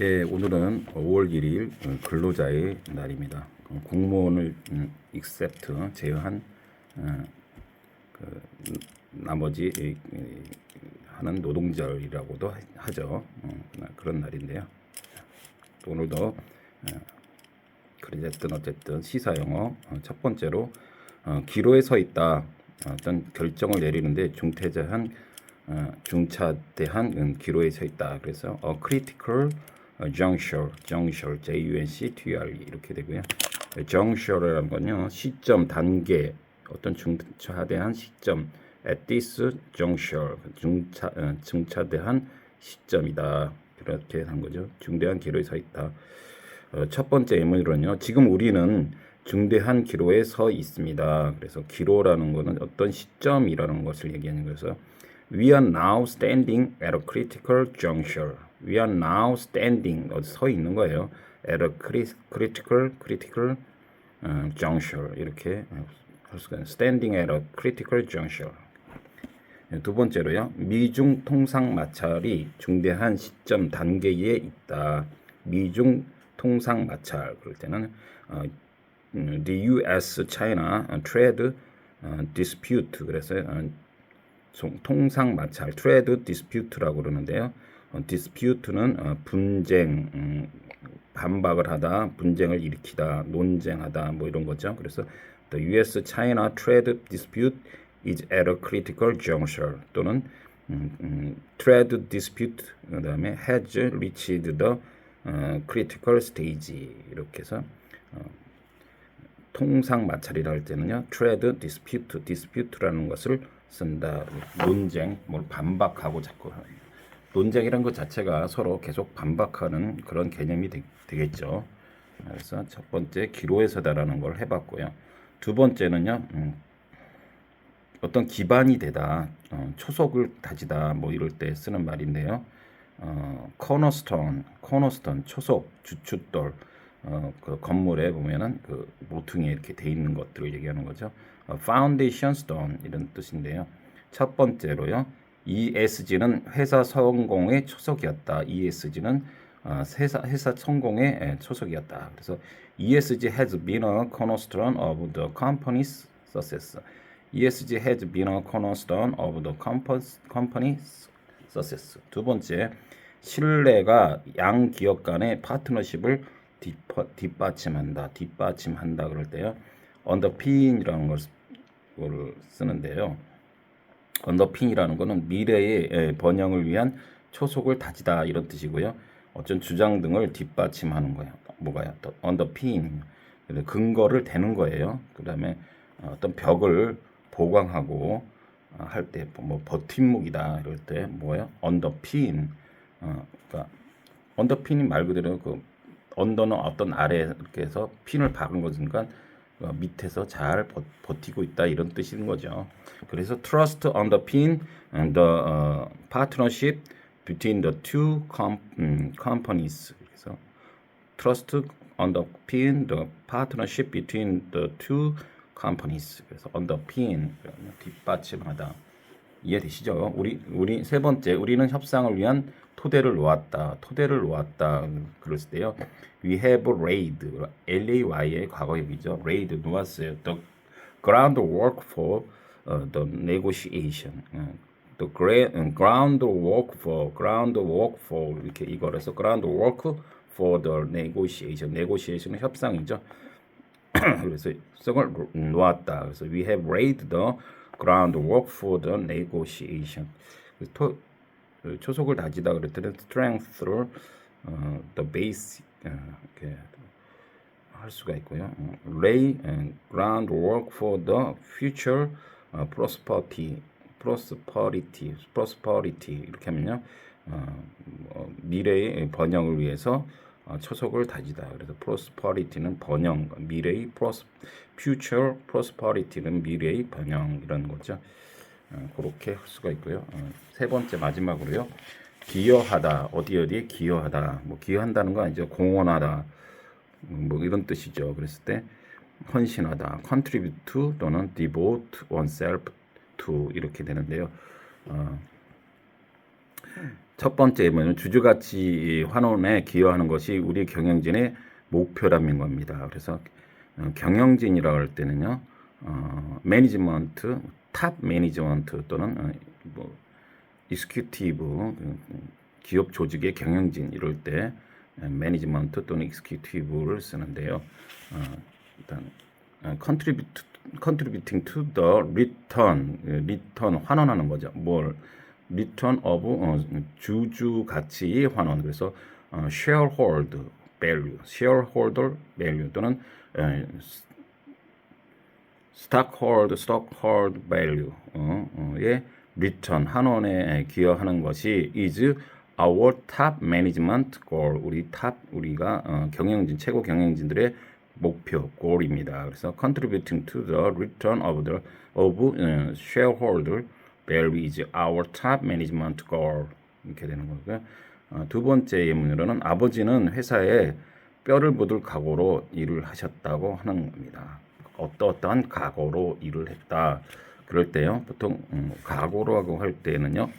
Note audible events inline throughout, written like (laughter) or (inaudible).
예, 오늘은 5월 1일 근로자의 날입니다. 어, 공무원을 음, except 제외한 어, 그 나머지 하는 노동절이라고도 하- 하죠. 어, 그런 날인데요. 오늘도 어, 그랬든 어쨌든 시사 영어 어, 첫 번째로 어, 기로에 서 있다 어떤 결정을 내리는데 어, 중차대한 음, 기로에 서 있다. 그래서 a critical juncture, juncture, J-U-N-C-T-R E 이렇게 되고요. juncture라는 건요 시점, 단계, 어떤 중차대한 시점, at this juncture, 중차, 어, 중차대한 시점이다. 이렇게 한 거죠. 중대한 기로에 서 있다. 어, 첫 번째 예문으로는요. 지금 우리는 중대한 기로에 서 있습니다. 그래서 기로라는 것은 어떤 시점이라는 것을 얘기하는 거여서 We are now standing at a critical juncture. We are now standing 어디 서 있는 거예요. At a cri- critical critical 어, juncture 이렇게 할 수가 있어요. Standing at a critical juncture. 네, 두 번째로요. 미중 통상 마찰이 중대한 시점 단계에 있다. 미중 통상 마찰 그럴 때는 어, 음, the U.S. China trade 어, dispute 그래서 어, 송- 통상 마찰 trade dispute라고 그러는데요. 어, dispute는 어, 분쟁, 음, 반박을 하다, 분쟁을 일으키다, 논쟁하다 뭐 이런 거죠. 그래서 the U.S. China trade dispute is at a critical juncture 또는 음, 음, trade dispute 그다음에 has reached the 어, critical stage 이렇게 해서 어, 통상 마찰이라 할 때는요 trade dispute dispute라는 것을 쓴다 논쟁 뭘 반박하고 자꾸 논쟁이란 것 자체가 서로 계속 반박하는 그런 개념이 되, 겠죠 그래서 첫 번째 기로에 서다라는 걸 해봤고요 두 번째는요 음, 어떤 기반이 되다 어, 초석을 다지다 뭐 이럴 때 쓰는 말인데요 어, 코너스톤, 코너스톤, 초석, 주춧돌, 어, 그 건물에 보면은 그 모퉁이에 이렇게 돼 있는 것들을 얘기하는 거죠. 어, foundation 이런 뜻인데요. 첫 번째로요. ESG는 회사 성공의 초석이었다. ESG는 어, 회사 회사 성공의 예, 초석이었다. 그래서 ESG has been a cornerstone of the company's success. ESG has been a cornerstone of the company's success. 두 번째, 신뢰가 양 기업 간의 파트너십을 뒷바, 뒷받침한다. 뒷받침한다 그럴 때요. 언더핀이라는 걸 쓰는데요. 언더핀이라는 거는 미래의 예, 번영을 위한 초속을 다지다 이런 뜻이고요. 어쩐 주장 등을 뒷받침하는 거예요. 뭐가요? 또 언더핀 근거를 대는 거예요. 그다음에 어떤 벽을 보강하고 어, 할때 뭐 버팀목이다 이럴 때 뭐예요? 언더핀. 어, 그러니까 언더핀이 말 그대로 그 언더는 어떤 아래 이렇게 해서 핀을 박은 거니까 어, 밑에서 잘 버, 버티고 있다 이런 뜻인 거죠. 그래서 trust underpin and the uh, partnership between the two com, 음, companies. 그래서 trust underpin the partnership between the two companies. 그래서 underpin 뒷받침하다. 이해되시죠? 우리 우리 세 번째 우리는 협상을 위한 토대를 놓았다. 토대를 놓았다. 그랬을 때요. We have laid L-A-Y의 과거형이죠. laid 놓았어요. The groundwork for uh, the negotiation. 어, the 음, groundwork for groundwork for 이렇게 이거라서 groundwork for the negotiation. negotiation은 협상이죠. 그래서 성을 놓았다. 그래서 we have laid the groundwork for the negotiation. 토, 그 초속을 다지다 그럴 때는 strength를 어, the base 어, 이렇게 할 수가 있고요. 어, lay groundwork for the future 어, prosperity, prosperity, prosperity 이렇게 하면요. 어, 어, 미래의 번영을 위해서 어, 초석을 다지다. 그래서 prosperity는 번영, 미래의 pros, future prosperity는 미래의 번영 이런 거죠. 어, 그렇게 할 수가 있고요. 어, 세 번째 마지막으로요. 기여하다. 어디 어디에 기여하다. 뭐 기여한다는 건 아니죠. 공헌하다. 음, 뭐 이런 뜻이죠. 그랬을 때 헌신하다. contribute 또는 devote oneself to 이렇게 되는데요. 어, 첫 번째 예문은 주주가치 환원에 기여하는 것이 우리 경영진의 목표라는 겁니다. 그래서 어, 경영진이라고 할 때는요, 어, 매니지먼트, 탑 매니지먼트 또는 어, 뭐 익스큐티브 그, 기업 조직의 경영진 이럴 때 매니지먼트 또는 익스큐티브를 쓰는데요. 어, 일단 어, contribute contributing to the return 리턴 환원하는 거죠. 뭘 return of 어, 주주 가치 환원 그래서 어, shareholder value, shareholder value 또는 에, stockholder, stockholder value 어, 어, 의 return 환원에 기여하는 것이 is our top management goal. 우리 탑 우리가 어, 경영진 최고 경영진들의 목표 goal입니다. 그래서 contributing to the return of the of 어, shareholder value is our top management goal. 이렇게 되는 거고요. 어, 두 번째 예문으로는 아버지는 회사에 뼈를 묻을 각오로 일을 하셨다고 하는 겁니다. 어떠어떠한 각오로 일을 했다. 그럴 때요. 보통 음, 각오로하고 할 때는요.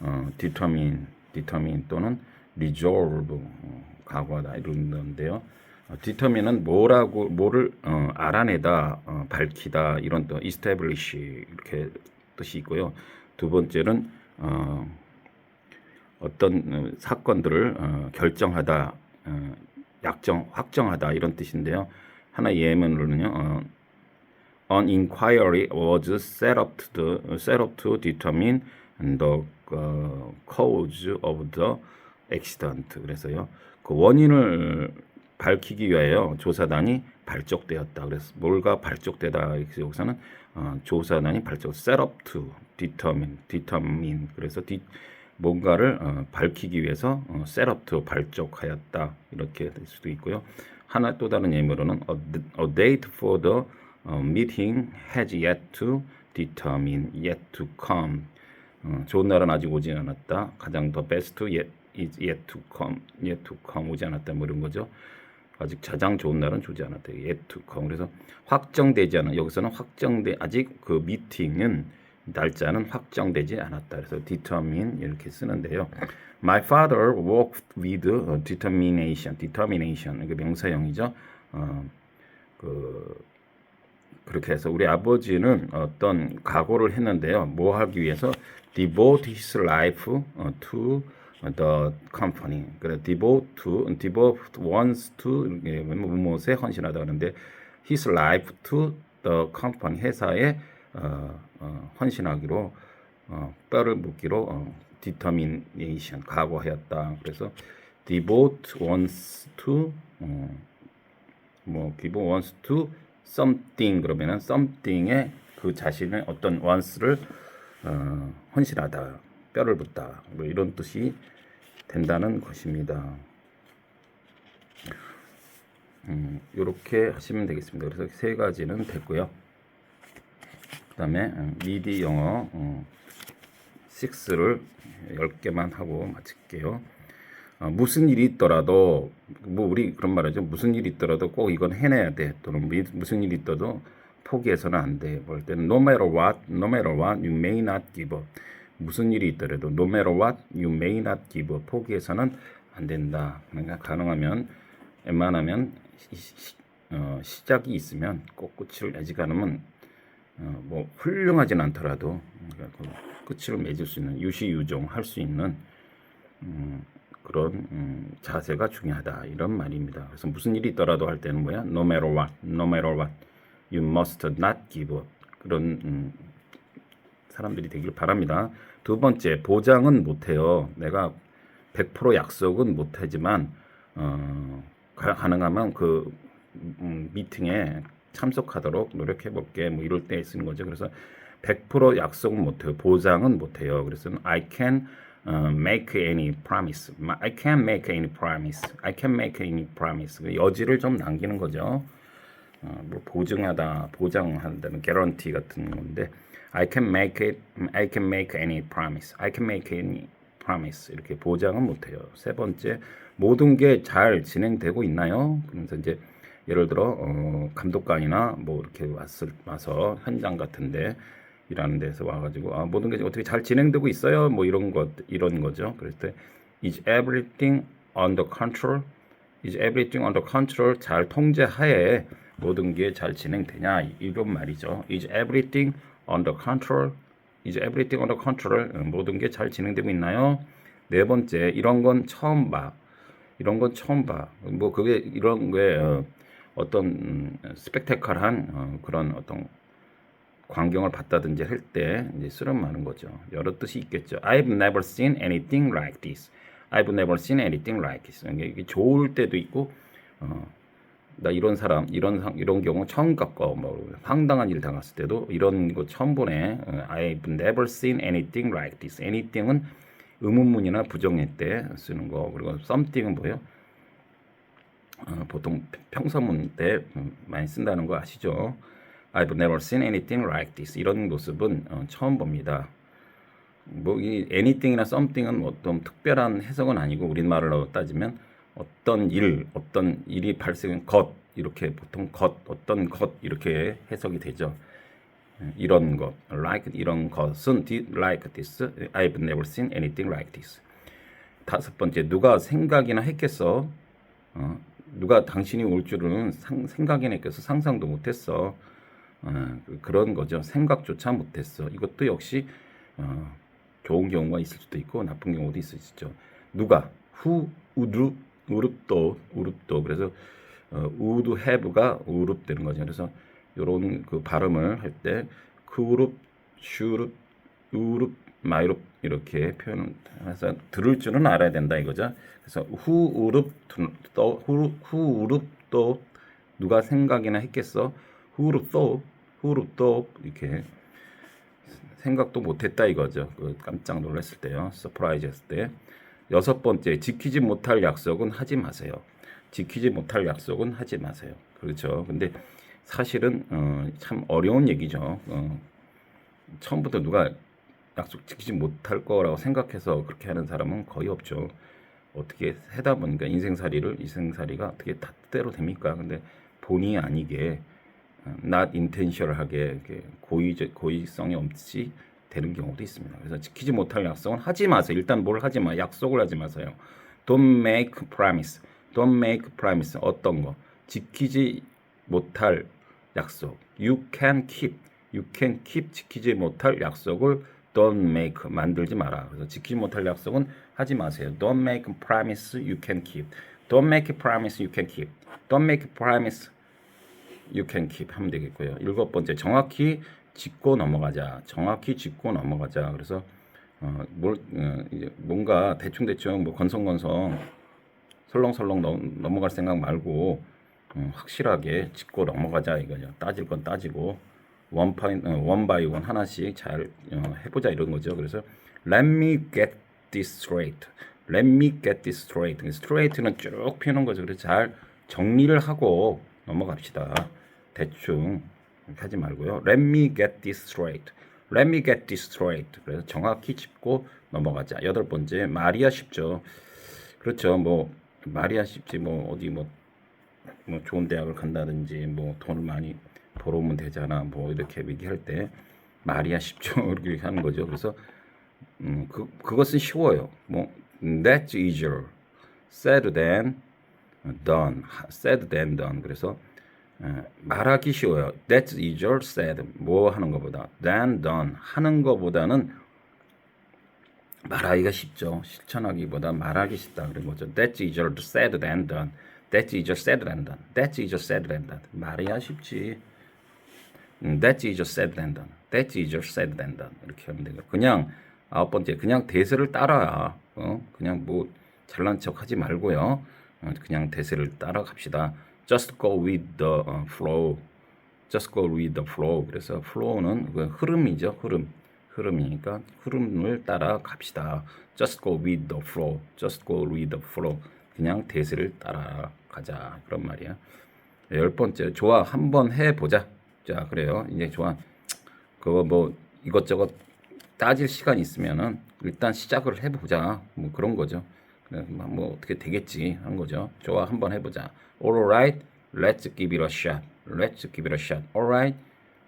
어, determine, determine 또는 resolve 어, 각오하다 이런 건데요. 어, determine은 뭐라고 뭐를 어, 알아내다, 어, 밝히다 이런 또 establish 이렇게 뜻이 있고요. 두 번째는 어, 어떤 어, 사건들을 어, 결정하다, 어, 약정, 확정하다 이런 뜻인데요. 하나 예문으로는요. 어, An inquiry was set up to, set up to determine the uh, cause of the accident. 그래서요. 그 원인을 밝히기 위하여 조사단이 발족되었다. 그래서 뭘가 발족되다. 그래서 여기서는 어, 조사단이 발족 set up to determine determine 그래서 디, 뭔가를 어, 밝히기 위해서 어, set up to 발족하였다. 이렇게 될 수도 있고요. 하나 또 다른 예문으로는 a, a date for the 어, meeting has yet to determine, yet to come. 어, 좋은 날은 아직 오지 않았다. 가장 더 best yet is yet to come, yet to come 오지 않았다. 뭐 이런 거죠. 아직 가장 좋은 날은 오지 않았다. yet to come. 그래서 확정되지 않은 여기서는 확정돼 아직 그 미팅은 날짜는 확정되지 않았다. 그래서 determine 이렇게 쓰는데요. My father worked with determination. determination 이게 명사형이죠. 어, 그 그렇게 해서 우리 아버지는 어떤 각오를 했는데요. 뭐 하기 위해서 devote his life 어, to the company. 그래 devote to devote wants to 무엇에 헌신하다 그러는데 his life to the company 회사에 어, 어, 헌신하기로 어, 뼈를 묻기로 어, determination 각오하였다. 그래서 devote wants to 어, 뭐 devote wants to something 그러면은 something에 그 자신의 어떤 once를 어, 헌신하다, 뼈를 붓다, 뭐 이런 뜻이 된다는 것입니다. 음, 이렇게 하시면 되겠습니다. 그래서 세 가지는 됐고요. 그 다음에 음, 미디 영어 어, 6를 10개만 하고 마칠게요. 어, 무슨 일이 있더라도 뭐 우리 그런 말하죠. 무슨 일이 있더라도 꼭 이건 해내야 돼. 또는 미, 무슨 일이 있어도 포기해서는 안 돼. 볼 때는 no matter what, no matter what, you may not give up. 무슨 일이 있더라도 no matter what, you may not give up. 포기해서는 안 된다. 그러니까 가능하면 웬만하면 시, 시, 어, 시작이 있으면 꼭 끝을 내지 않으면 어, 뭐 훌륭하진 않더라도 그러니까 그 끝을 맺을 수 있는 유시유종 할 수 있는 음, 그런 음, 자세가 중요하다 이런 말입니다. 그래서 무슨 일이 있더라도 할 때는 뭐야? No matter what, no matter what, you must not give up. 그런 음, 사람들이 되길 바랍니다. 두 번째 보장은 못해요. 내가 100% 약속은 못하지만 어, 가능하면 그 음, 미팅에 참석하도록 노력해 볼게. 뭐 이럴 때 쓰는 거죠. 그래서 100% 약속은 못해요. 보장은 못해요. 그래서 I can make any promise. I can't make any promise. I can't make any promise. 그 여지를 좀 남기는 거죠. 어, 뭐 보증하다, 보장한다는 guarantee 같은 건데 I can make it, I can make any promise. I can make any promise. 이렇게 보장은 못 해요. 세 번째, 모든 게 잘 진행되고 있나요? 그래서 이제 예를 들어 어, 감독관이나 뭐 이렇게 왔을 와서 현장 같은데 일하는 데서 와가지고 아 모든 게 어떻게 잘 진행되고 있어요? 뭐 이런 것 이런 거죠. 그럴 때 is everything under control? is everything under control? 잘 통제하에 모든 게 잘 진행되냐? 이런 말이죠. is everything under control? is everything under control? 어, 모든 게 잘 진행되고 있나요? 네 번째 이런 건 처음 봐. 이런 건 처음 봐. 뭐 그게 이런 게 어, 어떤 음, 스펙테컬한 어, 그런 어떤 광경을 봤다든지 할 때 이제 쓰는 많은 거죠. 여러 뜻이 있겠죠. I've never seen anything like this. I've never seen anything like this. 이게 이게 좋을 때도 있고, 어, 나 이런 사람, 이런 상, 이런 경우 처음 겪어. 뭐 황당한 일 당했을 때도 이런 거 처음 보네. 어, I've never seen anything like this. Anything은 의문문이나 부정의 때 쓰는 거. 그리고 something은 뭐예요? 어, 보통 평서문 때 음, 많이 쓴다는 거 아시죠? I've never seen anything like this. 이런 모습은 어, 처음 봅니다. 뭐 이 anything이나 something은 뭐 어떤 특별한 해석은 아니고 우리말로 따지면 어떤 일, 어떤 일이 발생한 것 이렇게 보통 것, 어떤 것 이렇게 해석이 되죠. 예, 이런 것, like 이런 것은 like this. I've never seen anything like this. 다섯 번째, 누가 생각이나 했겠어? 어, 누가 당신이 올 줄은 상, 생각이나 했겠어? 상상도 못했어. 어, 그- 그런 거죠. 생각조차 못했어. 이것도 역시 어, 좋은 경우가 있을 수도 있고 나쁜 경우도 있을 수 있죠. 누가 who would 우룹도 우룹도 그래서 어, would have가 우룹 되는 거죠. 그래서 요런 그 발음을 할 때 그룹, 슈룹, 우룹, 마이룹 이렇게 표현해서 들을 줄은 알아야 된다 이거죠. 그래서 후 우룹 또 후, 후 우룹 또 누가 생각이나 했겠어? 후룹 또 후룹 또 이렇게 생각도 못했다 이거죠. 그 깜짝 놀랐을 때요. 서프라이즈 했을 때. 여섯 번째, 지키지 못할 약속은 하지 마세요. 지키지 못할 약속은 하지 마세요. 그렇죠. 근데 사실은 어, 참 어려운 얘기죠. 어, 처음부터 누가 약속 지키지 못할 거라고 생각해서 그렇게 하는 사람은 거의 없죠. 어떻게 하다 보니까 인생살이를 인생살이가 어떻게 다 뜻대로 됩니까? 근데 본의 아니게 어, not intentional하게 고의 고의성이 없이 되는 경우도 있습니다. 그래서 지키지 못할 약속은 하지 마세요. 일단 뭘 하지 마. 약속을 하지 마세요. Don't make promise. Don't make promise. 어떤 거? 지키지 못할 약속. You can keep. You can keep 지키지 못할 약속을 don't make 만들지 마라. 그래서 지키지 못할 약속은 하지 마세요. Don't make promise you can keep. Don't make promise you can keep. Don't make promise you can keep 하면 되겠고요. 일곱 번째 정확히 짚고 넘어가자. 정확히 짚고 넘어가자. 그래서 어, 뭘 어, 이제 뭔가 대충 대충 뭐 건성건성 설렁설렁 넘, 넘어갈 생각 말고 어, 확실하게 짚고 넘어가자 이거죠. 따질 건 따지고 원 파인 어, 원 바이 원 하나씩 잘 어, 해보자 이런 거죠. 그래서 let me get this straight. let me get this straight. straight는 쭉 펴는 거죠. 그래서 잘 정리를 하고 넘어갑시다. 대충 하지 말고요. Let me get this straight. Let me get this straight. 그래서 정확히 짚고 넘어가자. 여덟 번째 말이야 쉽죠. 그렇죠. 뭐 말이야 쉽지. 뭐 어디 뭐, 뭐 좋은 대학을 간다든지 뭐 돈을 많이 벌어오면 되잖아. 뭐 이렇게 얘기할 때 말이야 쉽죠. (laughs) 이렇게 하는 거죠. 그래서 음, 그 그것은 쉬워요. 뭐 that's easier said than done. said than done. 그래서 에, 말하기 쉬워요. That's easier said. 뭐 하는 것보다 than done. 하는 것보다는 말하기가 쉽죠. 실천하기보다 말하기 쉽다 그런 거죠. That's easier said than done. That's easier said than done. That's easier said than done. 말이야 쉽지. 음, That's easier said than done. That's easier said than done. 이렇게 하면 되고 그냥 아홉 번째 그냥 대세를 따라. 어? 그냥 뭐 잘난 척 하지 말고요. 어, 그냥 대세를 따라갑시다. Just go with the 어, flow. Just go with the flow. 그래서 flow는 그 흐름이죠. 흐름. 흐름이니까 흐름을 따라 갑시다. Just go with the flow. Just go with the flow. 그냥 대세를 따라가자. 그런 말이야. 열 번째, 좋아. 한번 해보자. 자, 그래요. 이제 좋아. 그거 뭐 이것저것 따질 시간 있으면은 일단 시작을 해보자. 뭐 그런 거죠. 그래, 뭐 어떻게 되겠지 하는 거죠. 좋아, 한번 해보자. Alright, let's give it a shot. Let's give it a shot. Alright,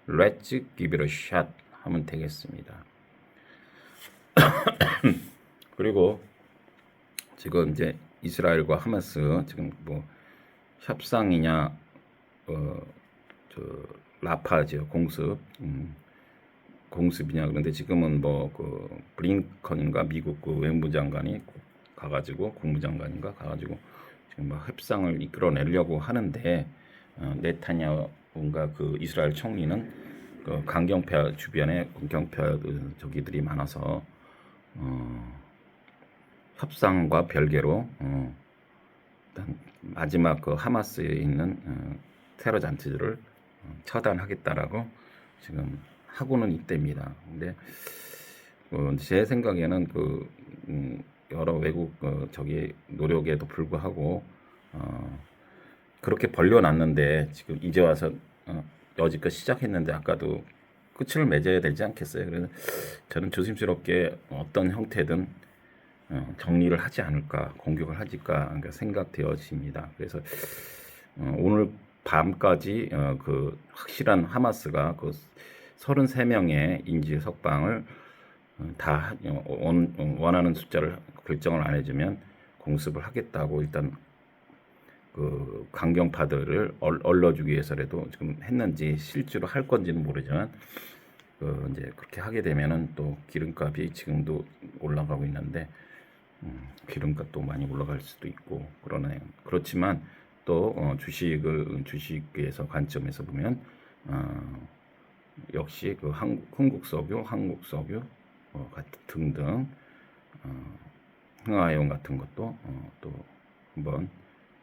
let's give it a shot. 하면 되겠습니다. (coughs) 그리고 지금 이제 이스라엘과 하마스 지금 뭐 협상이냐 어저 라파죠 공습 음, 공습이냐 그런데 지금은 뭐 그 블링컨인가 미국 그 외무부 장관이 가가지고 국무장관인가 가가지고 지금 막 협상을 이끌어내려고 하는데 어, 네타냐후가 그 이스라엘 총리는 그 강경파 주변에 강경파 그 저기들이 많아서 어, 협상과 별개로 어, 일단 마지막 그 하마스에 있는 어, 테러 잔치들을 어, 처단하겠다라고 지금 하고는 있답니다. 근데 어, 제 생각에는 그 음, 여러 외국 어, 저기 노력에도 불구하고 어, 그렇게 벌려놨는데 지금 이제 와서 어, 여지껏 시작했는데 아까도 끝을 맺어야 되지 않겠어요? 그래서 저는 조심스럽게 어떤 형태든 어, 정리를 하지 않을까, 공격을 하지까 그러니까 생각되어집니다. 그래서 어, 오늘 밤까지 어, 그 확실한 하마스가 그 33명의 인질 석방을 어, 다 어, 원, 어, 원하는 숫자를 결정을 안 해주면 공습을 하겠다고 일단 그 강경파들을 얼- 얼러주기 위해서라도 지금 했는지 실제로 할 건지는 모르지만 그 이제 그렇게 하게 되면은 또 기름값이 지금도 올라가고 있는데 음, 기름값도 많이 올라갈 수도 있고 그러네요. 그렇지만 또 어, 주식을 주식에서 관점에서 보면 어, 역시 그 한국, 흥국석유, 한국 석유 어, 같은 등등 어, 흥하용 같은 것도 어, 또 한번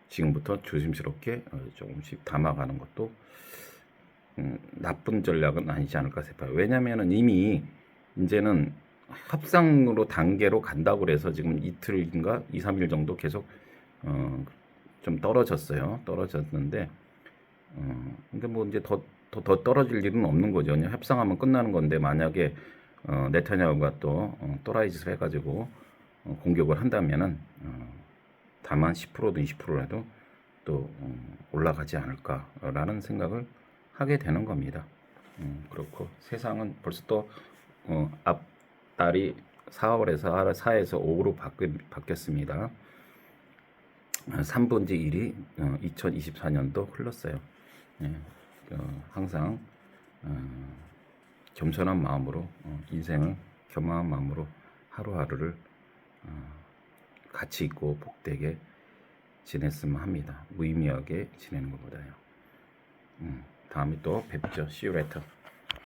지금부터 조심스럽게 어, 조금씩 담아가는 것도 음, 나쁜 전략은 아니지 않을까 싶어요. 왜냐하면은 이미 이제는 협상으로 단계로 간다고 그래서 지금 이틀인가 2, 3일 정도 계속 어, 좀 떨어졌어요. 떨어졌는데 어, 근데 뭐 이제 더, 더, 더 떨어질 일은 없는 거죠. 협상하면 끝나는 건데 만약에 어, 네타냐후가 또 어, 또라이 짓을 해가지고 어, 공격을 한다면은 어, 다만 10%든 20%라도 또 어, 올라가지 않을까라는 생각을 하게 되는 겁니다. 음, 그렇고 세상은 벌써 또 어, 앞달이 4월에서 4에서 5로 바뀌, 바뀌었습니다. 3분지 1이 2024년도 흘렀어요. 예, 어, 항상 어, 겸손한 마음으로 어, 인생을 겸허한 마음으로 하루하루를 어, 가치 있고 복되게 지냈으면 합니다. 무의미하게 지내는 것보다요. 음, 다음에 또 뵙죠. See you later.